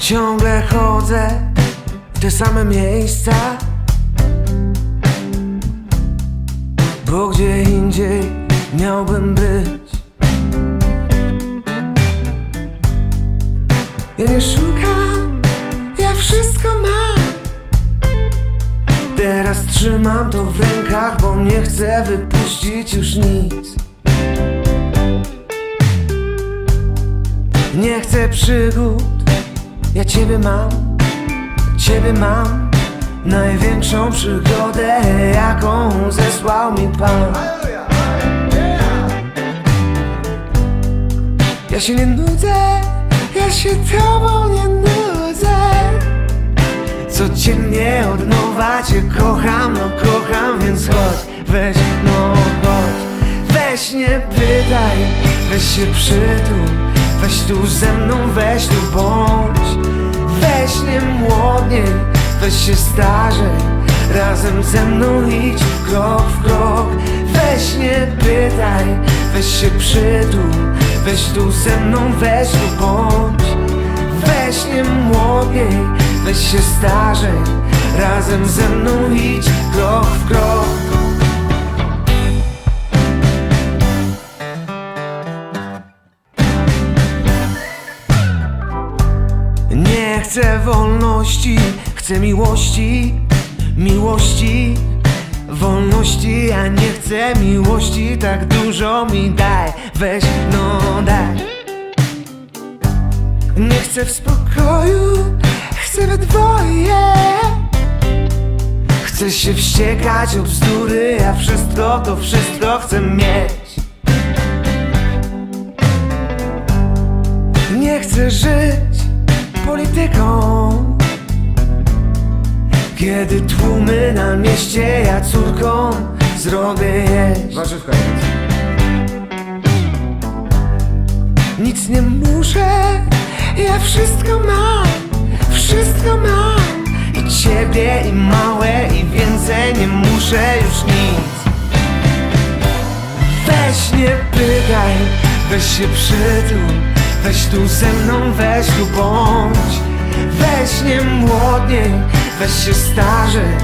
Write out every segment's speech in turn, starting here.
Ciągle chodzę w te same miejsca. Bo gdzie indziej miałbym być? Ja nie szukam, ja wszystko mam. Teraz trzymam to w rękach, bo nie chcę wypuścić już nic. Nie chcę przygód, ja ciebie mam, ciebie mam Największą przygodę, jaką zesłał mi Pan. Ja się nie nudzę, ja się tobą nie nudzę. Codziennie od nowa cię kocham, no kocham, więc chodź, weź, no chodź. Weź nie pytaj, weź się przytul Weź tu ze mną, weź tu bądź. Weź nie młodniej, weź się starzej Razem ze mną idź krok w krok. Weź nie pytaj, weź się przytul. Weź tu ze mną, weź tu bądź. Weź nie młodniej, weź się starzej Razem ze mną idź krok w krok Nie chcę wolności, chcę miłości, miłości, wolności. Ja nie chcę miłości, tak dużo mi daj, weź no daj. Nie chcę w spokoju, chcę we dwoje. Chcę się wściekać o bzdury, ja wszystko to wszystko chcę mieć. Nie chcę żyć polityką. Kiedy tłumy na mieście ja córką zrobię jeść. Warzywka jest. Nic nie muszę, ja wszystko mam, wszystko mam. I ciebie i małe i więcej nie muszę już nic. Weź nie pytaj, weź się przytul Weź tu ze mną, weź tu bądź. Weź nie młodniej, weź się starzej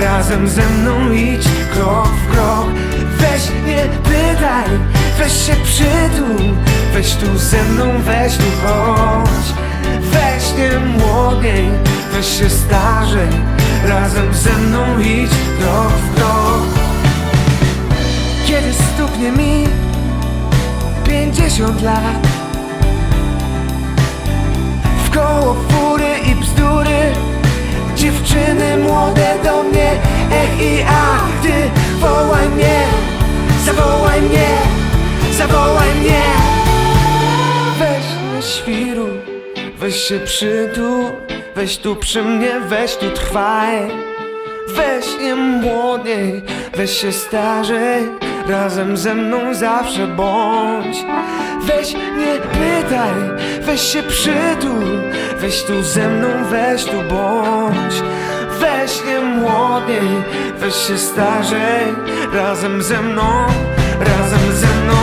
Razem ze mną idź krok w krok. Weź nie pytaj, weź się przytul. Weź tu ze mną, weź tu chodź Weź nie młodniej, weź się starzej Razem ze mną idź krok w krok. Kiedy stuknie mi pięćdziesiąt lat Dziewczyny młode do mnie Ech i ach, ty wołaj mnie Zawołaj mnie, zawołaj mnie. Weź nie świru, weź się przytul Weź tu przy mnie, weź tu trwaj. Weź nie młodniej, weź się starzej Razem ze mną zawsze bądź. Weź nie pytaj, weź się przytul Weź tu ze mną, weź tu bądź młodniej, weź się starzej Razem ze mną, razem ze mną